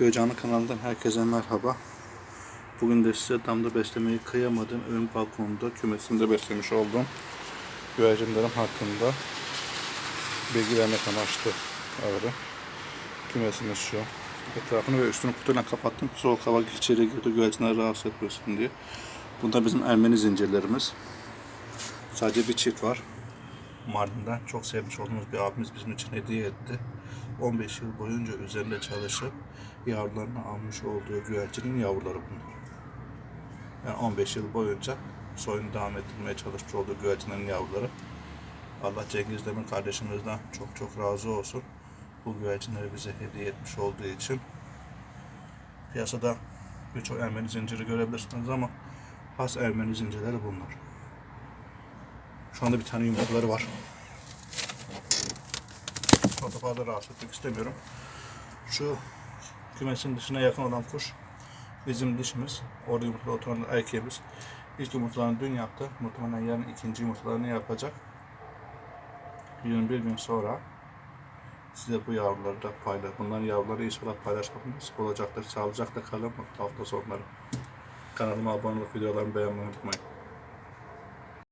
Göcanlı kanalından herkese merhaba. Bugün de size damda beslemeyi kıyamadığım ön balkonda kümesimde beslemiş olduğum güvercinlerim hakkında bilgi vermek amaçlı aradım. Kümesimiz şu. Etrafını ve üstünü kutuyla kapattım. ki Soğuk hava içeri girdi güvercinleri rahatsız etmesin diye. Bunlar bizim Ermeni zincirlerimiz. Sadece bir çift var. Mardin'den çok sevmiş olduğumuz bir abimiz bizim için hediye etti. 15 yıl boyunca üzerinde çalışıp yavrularını almış olduğu güvercinin yavruları bunlar. Yani 15 yıl boyunca soyunu devam ettirmeye çalışmış olduğu güvercinlerin yavruları. Allah Cengiz Demir kardeşimizden çok çok razı olsun. Bu güvercinleri bize hediye etmiş olduğu için. Piyasada birçok Ermeni zinciri görebilirsiniz ama has Ermeni zincirleri bunlar. Şu anda bir tane yumurtaları var. Çok da fazla rahatsız etmek istemiyorum. Şu kümesin dışına yakın olan kuş bizim dişimiz. Orada yumurtada oturan erkeğimiz. İlk yumurtalarını dün yaptı. Muhtemelen yarın ikinci yumurtalarını yapacak. 21 gün sonra size bu yavruları da paylaş. Bunların yavruları inşallah paylaşmak nasip olacaktır. Sağlıcakla kalın. Hafta sonları. Kanalıma abone olup videolarımı beğenmeyi unutmayın.